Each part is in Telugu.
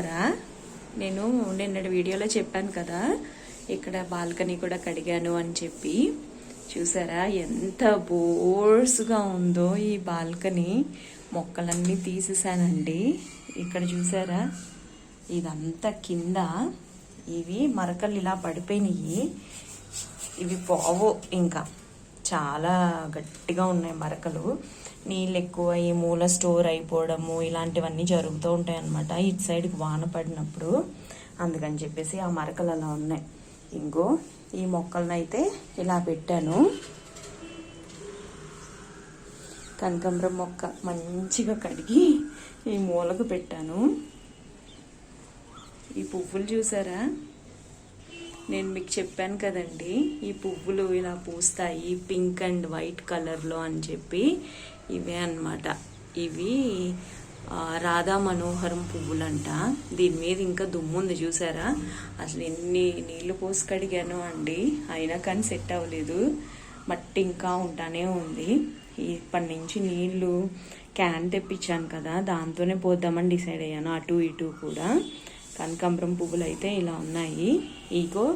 బాగున్నారా నేను నిన్నటి వీడియోలో చెప్పాను కదా ఇక్కడ బాల్కనీ కూడా కడిగాను అని చెప్పి. చూసారా? ఎంత బోర్స్గా ఉందో ఈ బాల్కనీ. మొక్కలన్నీ తీసేసానండి. ఇక్కడ చూసారా? ఇదంతా కింద. ఇవి మరకలు ఇలా పడిపోయినాయి. ఇవి పోవు ఇంకా. చాలా గట్టిగా ఉన్నాయి మరకలు. నీళ్ళు ఎక్కువ ఈ మూల స్టోర్ అయిపోవడము ఇలాంటివన్నీ జరుగుతూ ఉంటాయి అనమాట ఇటు సైడ్కి వాన పడినప్పుడు అందుకని చెప్పేసి ఆ మరకలు అలా ఉన్నాయి. ఇంకో ఈ మొక్కలను అయితే ఇలా పెట్టాను. కనకాంబరం మొక్క మంచిగా కడిగి ఈ మూలకు పెట్టాను. ఈ పువ్వులు చూసారా? నేను మీకు చెప్పాను కదండి ఈ పువ్వులు ఇలా పూస్తాయి పింక్ అండ్ వైట్ కలర్లో అని చెప్పి. ఇవే అన్నమాట. ఇవి రాధా మనోహరం పువ్వులంట. దీని మీద ఇంకా దుమ్ము ఉంది చూసారా? అసలు ఎన్ని నీళ్ళు పోసి కడిగాను అండి. అయినా కానీ సెట్ అవ్వలేదు. మట్టి ఇంకా ఉంటానే ఉంది. ఇప్పటి నుంచి నీళ్ళు క్యాన్ తెప్పించాను కదా దాంతోనే పోద్దామని డిసైడ్ అయ్యాను. అటు ఇటు కూడా. కనకాంబరం పువ్వులు అయితే ఇలా ఉన్నాయి. ఇగో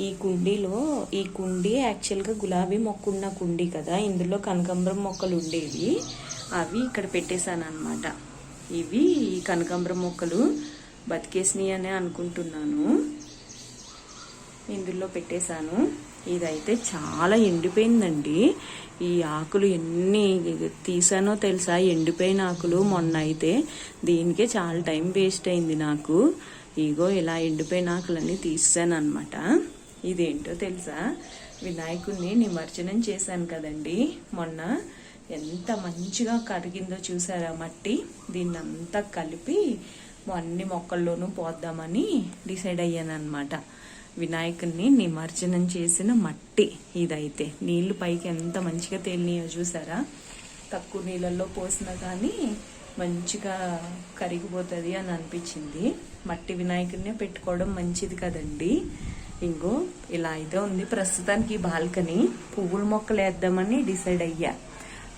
ఈ కుండీలో ఈ కుండీ యాక్చువల్గా గులాబీ మొక్క ఉన్న కుండీ కదా. ఇందులో కనకాంబరం మొక్కలు ఉండేవి. అవి ఇక్కడ పెట్టేశాను అనమాట ఇవి ఈ కనకాంబరం మొక్కలు బతికేసినాయి అనే అనుకుంటున్నాను. ఇందులో పెట్టేశాను. ఇదైతే చాలా ఎండిపోయిందండి. ఈ ఆకులు ఎన్ని తీసానో తెలుసా? ఎండిపోయిన ఆకులు మొన్న అయితే దీనికే చాలా టైం వేస్ట్ అయింది నాకు. ఇగో ఇలా ఎండిపోయిన ఆకులన్నీ తీసాను అనమాట ఇదేంటో తెలుసా? వినాయకుడిని నిమజ్జనం చేశాను కదండి. మొన్న ఎంత మంచిగా కరిగిందో చూసారా మట్టి? దీన్ని అంతా కలిపి అన్ని మొక్కల్లోనూ పోద్దామని డిసైడ్ అయ్యాను అనమాట వినాయకుడిని నిమజ్జనం చేసిన మట్టి ఇదైతే. నీళ్ళు పైకి ఎంత మంచిగా తేలినాయో చూసారా? తక్కువ నీళ్ళల్లో పోసినా కానీ మంచిగా కరిగిపోతుంది అని అనిపించింది. మట్టి వినాయకుడినే పెట్టుకోవడం మంచిది కదండి. ఇంకో ఇలా అయితే ఉంది. ప్రస్తుతానికి ఈ బాల్కనీ పువ్వుల మొక్కలు వేద్దామని డిసైడ్ అయ్యా.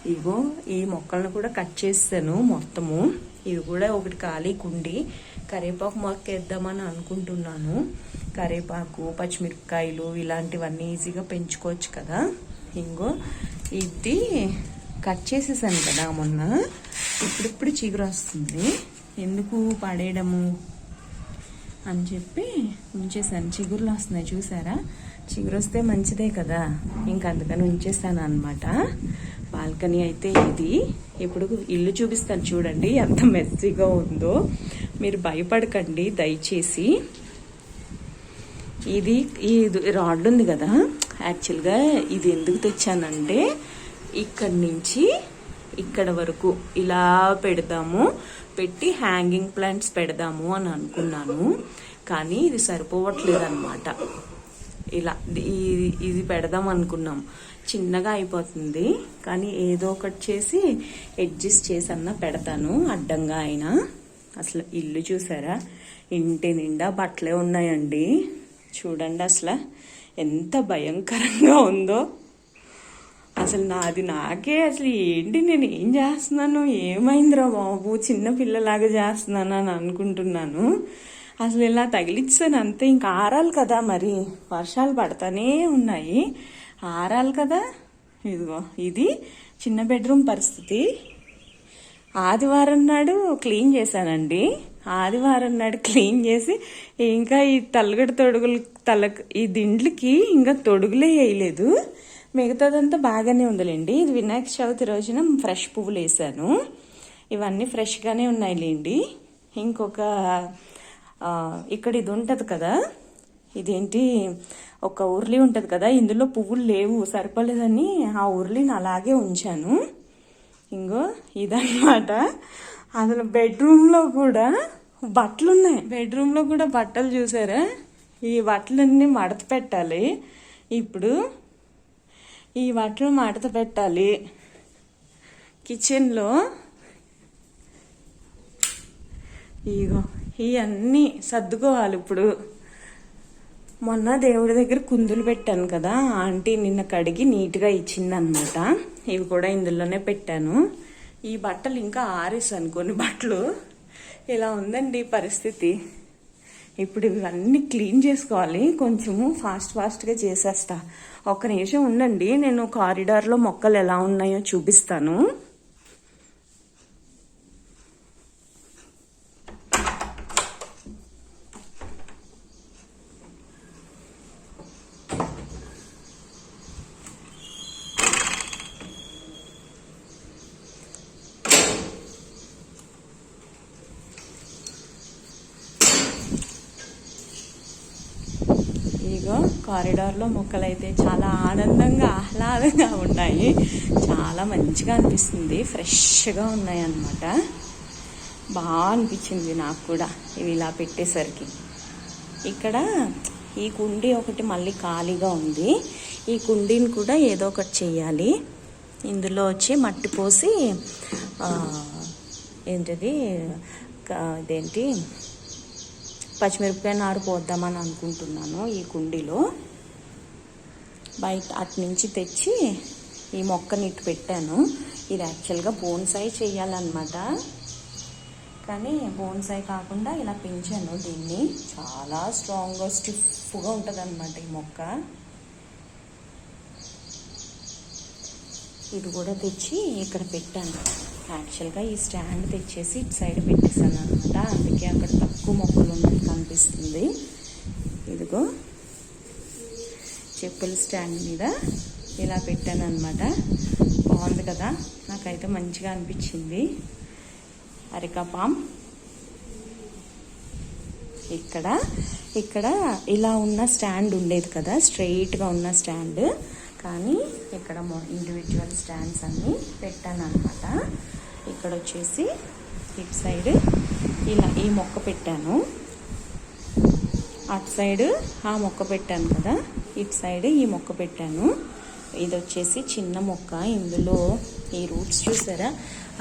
ఇగో ఈ మొక్కలను కూడా కట్ చేస్తాను మొత్తము. ఇది కూడా ఒకటి ఖాళీ కుండి. కరివేపాకు మొక్క వేద్దామని అనుకుంటున్నాను. కరివేపాకు పచ్చిమిరపకాయలు ఇలాంటివన్నీ ఈజీగా పెంచుకోవచ్చు కదా. ఇంకో ఇది కట్ చేసేసాను కదా మొన్న. ఇప్పుడిప్పుడు చీగురు వస్తుంది ఎందుకు పడేయడము? అని చెప్పి ఉంచేసాను చిగురులు వస్తున్నాయి చూసారా? చిగురు వస్తే మంచిదే కదా. ఇంక అందుకని ఉంచేసాను అనమాట బాల్కనీ అయితే ఇది. ఇప్పుడు ఇల్లు చూపిస్తాను చూడండి ఎంత మెస్సీగా ఉందో. మీరు భయపడకండి దయచేసి. ఇది ఈ రాడ్ ఉంది కదా. యాక్చువల్గా ఇది ఎందుకు తెచ్చానంటే ఇక్కడి నుంచి ఇక్కడ వరకు ఇలా పెడదాము. పెట్టి హ్యాంగింగ్ ప్లాంట్స్ పెడదాము అని అనుకున్నాను. కానీ ఇది సరిపోవట్లేదు అనమాట ఇలా ఇది ఇది పెడదాం అనుకున్నాం. చిన్నగా అయిపోతుంది. కానీ ఏదో ఒకటి చేసి అడ్జస్ట్ చేసి అన్నా పెడతాను. అడ్డంగా అయినా. అసలు ఇల్లు చూసారా? ఇంటి నిండా బట్టలే ఉన్నాయండి. చూడండి అసలు ఎంత భయంకరంగా ఉందో. అసలు నాది నాకే అసలు ఏంటి నేను ఏం చేస్తున్నాను? ఏమైందిరా బాబు? చిన్న పిల్లలాగా చేస్తున్నాను అని అనుకుంటున్నాను. అసలు ఇలా తగిలిచ్చాను అంతే. ఇంకా ఆరాలి కదా మరి. వర్షాలు పడతానే ఉన్నాయి. ఆరాలి కదా? ఇదిగో ఇది చిన్న బెడ్రూమ్ పరిస్థితి. ఆదివారం నాడు క్లీన్ చేశానండి. ఆదివారం నాడు క్లీన్ చేసి ఇంకా ఈ తలగడ తొడుగులు తల ఈ దిండ్లకి ఇంకా తొడుగులే వేయలేదు. మిగతాదంతా బాగానే ఉందిలేండి. ఇది వినాయక చవితి రోజున ఫ్రెష్ పువ్వులు వేసాను ఇవన్నీ ఫ్రెష్గానే ఉన్నాయి లేండి ఇంకొక ఇక్కడ ఇది ఉంటుంది కదా. ఇదేంటి ఒక ఉర్లి ఉంటుంది కదా. ఇందులో పువ్వులు లేవు సరిపోలేదని ఆ ఉర్లిని అలాగే ఉంచాను. ఇంకో ఇదన్నమాట. అసలు బెడ్రూమ్లో కూడా బట్టలు ఉన్నాయి బెడ్రూమ్లో కూడా బట్టలు చూసారా? ఈ బట్టలన్నీ మడత పెట్టాలి. ఇప్పుడు ఈ బట్టలు మడత పెట్టాలి. కిచెన్లో ఇగో ఇవన్నీ సర్దుకోవాలి ఇప్పుడు. మొన్న దేవుడి దగ్గర కుందులు పెట్టాను కదా ఆంటీ నిన్న కడిగి నీట్గా ఇచ్చిందనమాట ఇవి కూడా ఇందులోనే పెట్టాను. ఈ బట్టలు ఇంకా ఆరేసాను కొన్ని బట్టలు. ఇలా ఉందండి పరిస్థితి. ఇప్పుడు ఇవన్నీ క్లీన్ చేసుకోవాలి. కొంచెము ఫాస్ట్ ఫాస్ట్గా చేసేస్తా. ఒక్క నిమిషం ఉండండి. నేను కారిడార్లో మొక్కలు ఎలా ఉన్నాయో చూపిస్తాను ఇగో కారిడార్లో మొక్కలు అయితే చాలా ఆనందంగా ఆహ్లాదంగా ఉన్నాయి. చాలా మంచిగా అనిపిస్తుంది. ఫ్రెష్గా ఉన్నాయి అన్నమాట బాగా అనిపించింది నాకు కూడా ఇవి ఇలా పెట్టేసరికి. ఇక్కడ ఈ కుండీ ఒకటి మళ్ళీ ఖాళీగా ఉంది. ఈ కుండీని కూడా ఏదో ఒకటి చేయాలి. ఇందులో వచ్చి మట్టి పోసి ఏంటది? ఏంటిది ఇదేంటి? పచ్చిమిరపకాయ నారు పోద్దామని అనుకుంటున్నాను ఈ కుండీలో. బయట అటు నుంచి తెచ్చి ఈ మొక్కని ఇటు పెట్టాను. ఇది యాక్చువల్గా బోన్సాయి చేయాలన్నమాట. కానీ బోన్సాయి కాకుండా ఇలా పెంచాను దీన్ని. చాలా స్ట్రాంగ్గా స్టిఫ్గా ఉంటుంది అనమాట ఈ మొక్క. ఇది కూడా తెచ్చి ఇక్కడ పెట్టాను. యాక్చువల్గా ఈ స్టాండ్ తెచ్చేసి ఇటు సైడ్ పెట్టేశాను అనమాట అందుకే అక్కడ తక్కువ మొక్కలు ఉన్నట్టు కనిపిస్తుంది. ఇదిగో చెప్పుల స్టాండ్ మీద ఇలా పెట్టాను అనమాట బాగుంది కదా? నాకైతే మంచిగా అనిపించింది. అరికపాం. ఇక్కడ ఇక్కడ ఇలా ఉన్న స్టాండ్ ఉండేది కదా? స్ట్రైట్గా ఉన్న స్టాండ్. కానీ ఇక్కడ ఇండివిజువల్ స్టాండ్స్ అన్నీ పెట్టాను అనమాట ఇక్కడ వచ్చేసి ఇటు సైడ్ ఇలా ఈ మొక్క పెట్టాను. అటు సైడ్ ఆ మొక్క పెట్టాను కదా ఇటు సైడ్ ఈ మొక్క పెట్టాను. ఇది వచ్చేసి చిన్న మొక్క ఇందులో ఈ రూట్స్ చూసారా?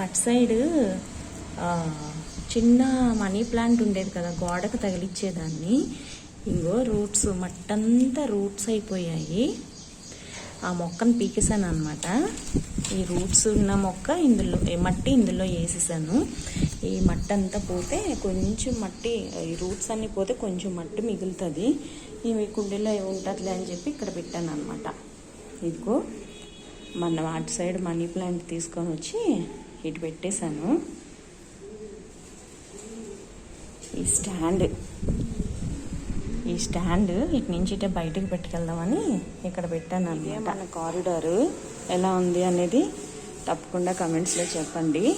అటు సైడ్ చిన్న మనీ ప్లాంట్ ఉండేది కదా గోడకు తగిలిచ్చేదాన్ని. ఇంకో రూట్స్ మట్టంతా రూట్స్ అయిపోయాయి. ఆ మొక్కను పీకేసాను అనమాట ఈ రూట్స్ ఉన్న మొక్క ఇందులో మట్టి ఇందులో వేసేసాను. ఈ మట్టి అంతా పోతే కొంచెం మట్టి ఈ రూట్స్ అన్నీ పోతే కొంచెం మట్టి మిగులుతుంది. ఈ కుండీలో ఉంటుందిలే అని చెప్పి ఇక్కడ పెట్టాను అనమాట ఇదిగో మన అటు సైడ్ మనీ ప్లాంట్ తీసుకొని వచ్చి ఇటు పెట్టేశాను. ఈ స్టాండ్ ఈ స్టాండ్ ఇటు నుంచి ఇటే బయటకు పెట్టుకెళ్దామని ఇక్కడ పెట్టాను అనమాట మన కారిడార్. ఎలా ఉంది అనేది తప్పకుండా కమెంట్స్లో చెప్పండి.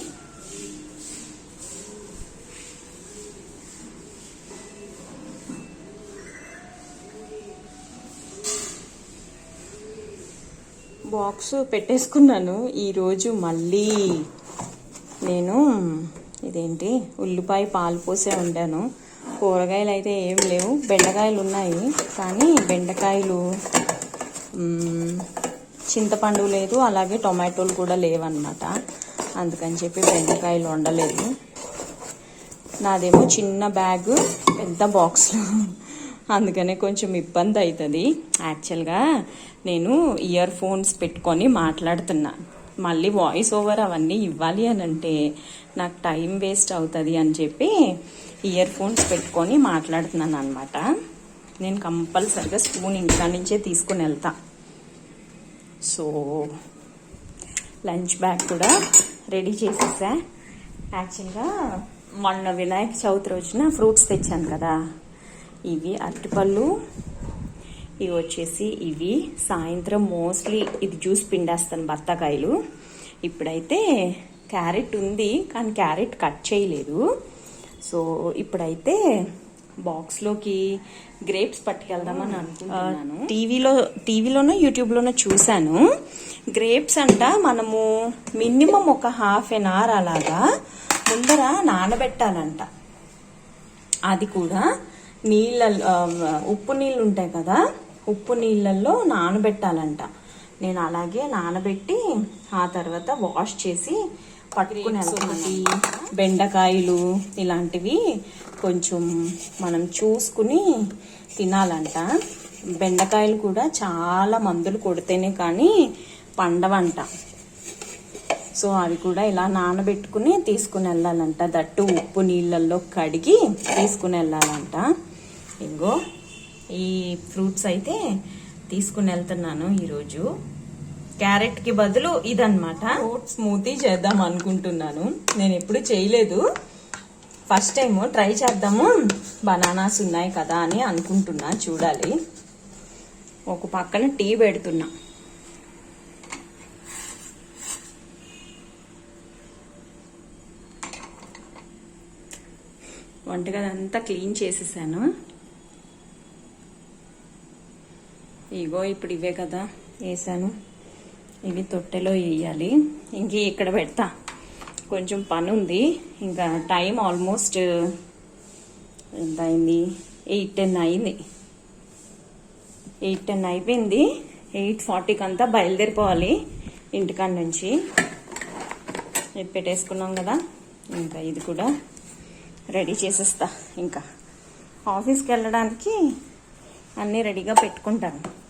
బాక్స్ పెట్టేసుకున్నాను. ఈరోజు మళ్ళీ నేను ఇదేంటి? ఉల్లిపాయ పాలు పోసే వండాను. కూరగాయలు అయితే ఏం లేవు. బెండకాయలు ఉన్నాయి కానీ బెండకాయలు చింతపండు లేదు. అలాగే టొమాటోలు కూడా లేవన్నమాట. అందుకని చెప్పి బెండకాయలు వండలేదు. నాదేమో చిన్న బ్యాగ్ పెద్ద బాక్స్లో. అందుకనే కొంచెం ఇబ్బంది అవుతుంది యాక్చువల్గా నేను ఇయర్ ఫోన్స్ పెట్టుకొని మాట్లాడుతున్నా. మళ్ళీ వాయిస్ ఓవర్ అవన్నీ ఇవ్వాలి అని అంటే నాకు టైం వేస్ట్ అవుతుంది అని చెప్పి ఇయర్ ఫోన్స్ పెట్టుకొని మాట్లాడుతున్నాను అనమాట నేను కంపల్సరిగా స్పూన్ ఇంట్లో నుంచే తీసుకుని వెళ్తా. సో లంచ్ బ్యాగ్ కూడా రెడీ చేసేసా. యాక్చువల్గా మొన్న వినాయక చవితి రోజున ఫ్రూట్స్ తెచ్చాను కదా. ఇవి అరటిపళ్ళు ఇవి వచ్చేసి ఇవి. సాయంత్రం మోస్ట్లీ ఇది జ్యూస్ పిండేస్తాను బత్తాకాయలు. ఇప్పుడైతే క్యారెట్ ఉంది కానీ క్యారెట్ కట్ చేయలేదు. సో ఇప్పుడైతే బాక్స్లోకి గ్రేప్స్ పట్టుకెళ్దామని అనుకుంటున్నాను. టీవీలో టీవీలోనో యూట్యూబ్లోనో చూశాను. గ్రేప్స్ అంట మనము మినిమం ఒక హాఫ్ ఎన్ అవర్ అలాగా ముందర నానబెట్టాలంట. అది కూడా నీళ్ళ ఉప్పు నీళ్ళు ఉంటాయి కదా ఉప్పు నీళ్ళల్లో నానబెట్టాలంట. నేను అలాగే నానబెట్టి ఆ తర్వాత వాష్ చేసి పట్టుకుని వెళ్తాను బెండకాయలు ఇలాంటివి కొంచెం మనం చూసుకుని తినాలంట. బెండకాయలు కూడా చాలా మందులు కొడితేనే కానీ పండవంట. సో అవి కూడా ఇలా నానబెట్టుకుని తీసుకుని వెళ్ళాలంట. దట్టు ఉప్పు నీళ్ళల్లో కడిగి తీసుకుని వెళ్ళాలంట. ఇంకో ఈ ఫ్రూట్స్ అయితే తీసుకుని వెళ్తున్నాను ఈరోజు. క్యారెట్కి బదులు ఇదనమాట ఫ్రూట్ స్మూతీ చేద్దాం అనుకుంటున్నాను. నేను ఎప్పుడు చేయలేదు. ఫస్ట్ టైము ట్రై చేద్దాము. బనానాస్ ఉన్నాయి కదా అని అనుకుంటున్నా చూడాలి. ఒక పక్కన టీ పెడుతున్నా. వంటగది అంతా క్లీన్ చేసేసాను. ఇగో ఇప్పుడు ఇవే కదా వేసాను. ఇవి తొట్టెలో వేయాలి. ఇంక ఇక్కడ పెడతా. కొంచెం పని ఉంది. ఇంకా టైం ఆల్మోస్ట్ ఎంత అయింది? ఎయిట్ టెన్ అయింది. ఎయిట్ టెన్ అయిపోయింది. ఎయిట్ ఫార్టీకి అంతా బయలుదేరిపోవాలి ఇంటికాడ నుంచి. ఇది పెట్టేసుకున్నాం కదా. ఇంకా ఇది కూడా రెడీ చేసేస్తా. ఇంకా ఆఫీస్కి వెళ్ళడానికి అన్నీ రెడీగా పెట్టుకుంటాను.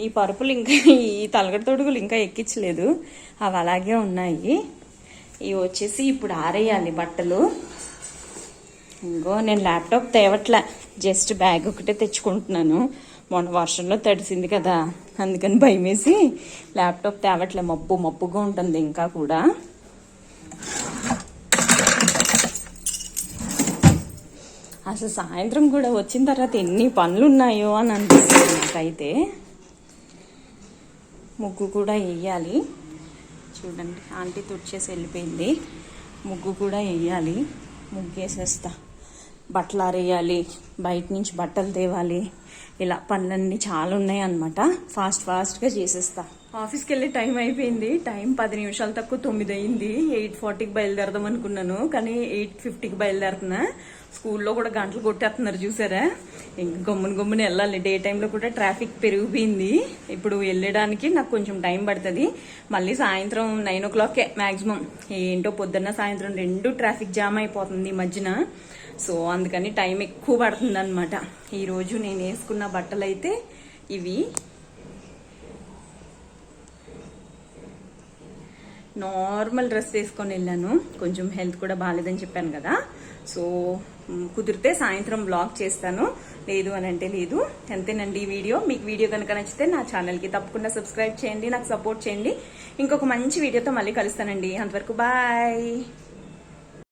ఈ పరుపులు ఇంకా ఈ తలగడ తొడుగులు ఇంకా ఎక్కించలేదు. అవి అలాగే ఉన్నాయి. ఇవి వచ్చేసి ఇప్పుడు ఆరేయాలి బట్టలు. ఇంకో నేను ల్యాప్టాప్ తేవట్లే. జస్ట్ బ్యాగ్ ఒకటే తెచ్చుకుంటున్నాను. మొన్న వర్షంలో తడిసింది కదా అందుకని భయమేసి ల్యాప్టాప్ తేవట్లే. మబ్బు మబ్బుగా ఉంటుంది ఇంకా కూడా. అసలు సాయంత్రం కూడా వచ్చిన తర్వాత ఎన్ని పనులు ఉన్నాయో అని అనిపిస్తుంది నాకైతే. ముగ్గు కూడా వేయాలి. చూడండి ఆంటీ తుడిచేసి వెళ్ళిపోయింది. ముగ్గు కూడా వేయాలి. ముగ్గు వేసేస్తా బట్టలు ఆరేయాలి బయట నుంచి బట్టలు తేవాలి. ఇలా పనులన్నీ చాలా ఉన్నాయి అనమాట ఫాస్ట్ ఫాస్ట్గా చేసేస్తా. ఆఫీస్కి వెళ్ళే టైం అయిపోయింది. టైం పది నిమిషాలు తక్కువ తొమ్మిది అయింది ఎయిట్ ఫార్టీకి బయలుదేరదాం అనుకున్నాను. కానీ ఎయిట్ ఫిఫ్టీకి బయలుదేరుతున్నా. స్కూల్లో కూడా గంటలు కొట్టేస్తున్నారు చూసారా? ఇంక గమ్మున గమ్మున వెళ్ళాలి. డే టైంలో కూడా ట్రాఫిక్ పెరిగిపోయింది. ఇప్పుడు వెళ్ళడానికి నాకు కొంచెం టైం పడుతుంది. మళ్ళీ సాయంత్రం నైన్ ఓ క్లాక్కే మ్యాక్సిమం ఏంటో పొద్దున్న సాయంత్రం రెండు ట్రాఫిక్ జామ్ అయిపోతుంది ఈ మధ్యన. సో అందుకని టైం ఎక్కువ పడుతుంది అనమాట ఈరోజు నేను వేసుకున్న బట్టలు అయితే ఇవి. నార్మల్ డ్రెస్ వేసుకొని వెళ్ళాను. కొంచెం హెల్త్ కూడా బాగాలేదని చెప్పాను కదా. సో కుదిరితే సాయంత్రం బ్లాగ్ చేస్తాను. లేదు అని అంటే లేదు. అంతేనండి ఈ వీడియో. మీకు వీడియో కనుక నచ్చితే నా ఛానల్కి తప్పకుండా సబ్స్క్రైబ్ చేయండి నాకు సపోర్ట్ చేయండి. ఇంకొక మంచి వీడియోతో మళ్ళీ కలుస్తానండి. అంతవరకు బాయ్.